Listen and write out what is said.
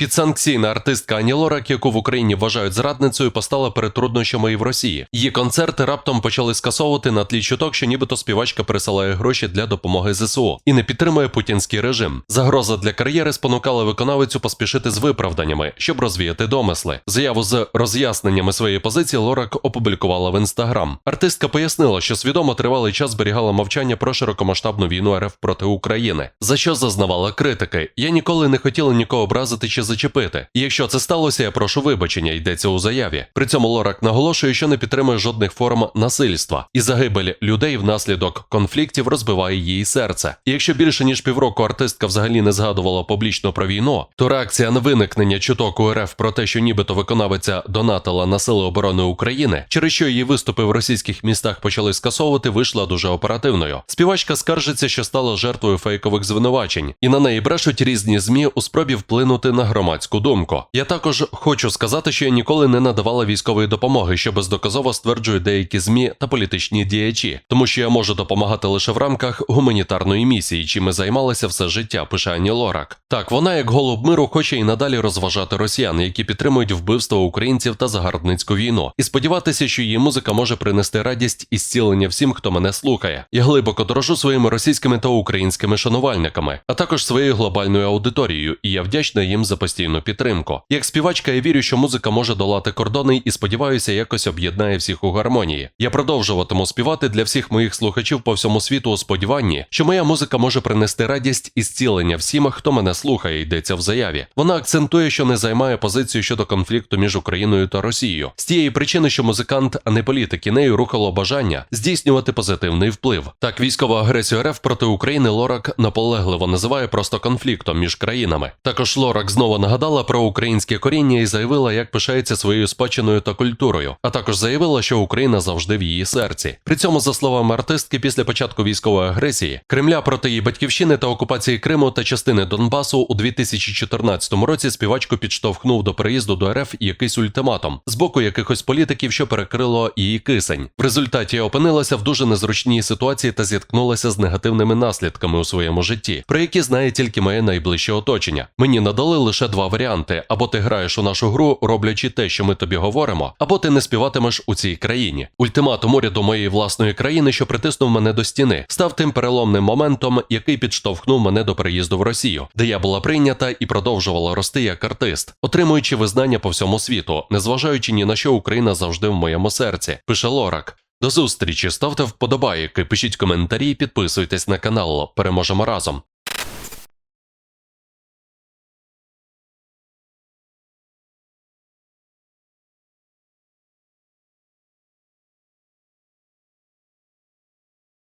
Підсанкційна артистка Ані Лорак, яку в Україні вважають зрадницею, постала перед труднощами і в Росії. Її концерти раптом почали скасовувати на тлі чуток, що нібито співачка присилає гроші для допомоги ЗСУ і не підтримує путінський режим. Загроза для кар'єри спонукала виконавицю поспішити з виправданнями, щоб розвіяти домисли. Заяву з роз'ясненнями своєї позиції Лорак опублікувала в інстаграм. Артистка пояснила, що свідомо тривалий час зберігала мовчання про широкомасштабну війну РФ проти України, за що зазнавала критики. Я ніколи не хотіла нікого образити чи зачепити. І якщо це сталося, я прошу вибачення, йдеться у заяві. При цьому Лорак наголошує, що не підтримує жодних форм насильства, і загибель людей внаслідок конфліктів розбиває її серце. І якщо більше ніж півроку артистка взагалі не згадувала публічно про війну, то реакція на виникнення чуток у РФ про те, що нібито виконавиця донатила на сили оборони України, через що її виступи в російських містах почали скасовувати, вийшла дуже оперативною. Співачка скаржиться, що стала жертвою фейкових звинувачень, і на неї брешуть різні змі у спробі вплинути на громадську думку. Я також хочу сказати, що я ніколи не надавала військової допомоги, що бездоказово стверджують деякі змі та політичні діячі, тому що я можу допомагати лише в рамках гуманітарної місії, чим ми займалися все життя. Пише Ані Лорак. Так, вона, як голуб миру, хоче і надалі розважати росіян, які підтримують вбивство українців та загарбницьку війну, і сподіватися, що її музика може принести радість і зцілення всім, хто мене слухає. Я глибоко дорожу своїми російськими та українськими шанувальниками, а також своєю глобальною аудиторією, і я вдячна їм за постійну підтримку. Як співачка, я вірю, що музика може долати кордони і сподіваюся, якось об'єднає всіх у гармонії. Я продовжуватиму співати для всіх моїх слухачів по всьому світу у сподіванні, що моя музика може принести радість і зцілення всім, хто мене слухає, йдеться в заяві. Вона акцентує, що не займає позицію щодо конфлікту між Україною та Росією з тієї причини, що музикант, а не політик, і нею рухало бажання здійснювати позитивний вплив. Так, військову агресію РФ проти України Лорак наполегливо називає просто конфліктом між країнами. Також Лорак знову нагадала про українське коріння і заявила, як пишається своєю спадщиною та культурою, а також заявила, що Україна завжди в її серці. При цьому, за словами артистки, після початку військової агресії Кремля проти її батьківщини та окупації Криму та частини Донбасу у 2014 році співачку підштовхнув до переїзду до РФ якийсь ультиматум з боку якихось політиків, що перекрило її кисень. В результаті опинилася в дуже незручній ситуації та зіткнулася з негативними наслідками у своєму житті, про які знає тільки моє найближче оточення. Мені надали два варіанти: або ти граєш у нашу гру, роблячи те, що ми тобі говоримо, або ти не співатимеш у цій країні. Ультиматум уряду моєї власної країни, що притиснув мене до стіни, став тим переломним моментом, який підштовхнув мене до переїзду в Росію, де я була прийнята і продовжувала рости як артист, отримуючи визнання по всьому світу, незважаючи ні на що Україна завжди в моєму серці. Пише Лорак. До зустрічі, ставте вподобайки, пишіть коментарі, підписуйтесь на канал. Переможемо разом.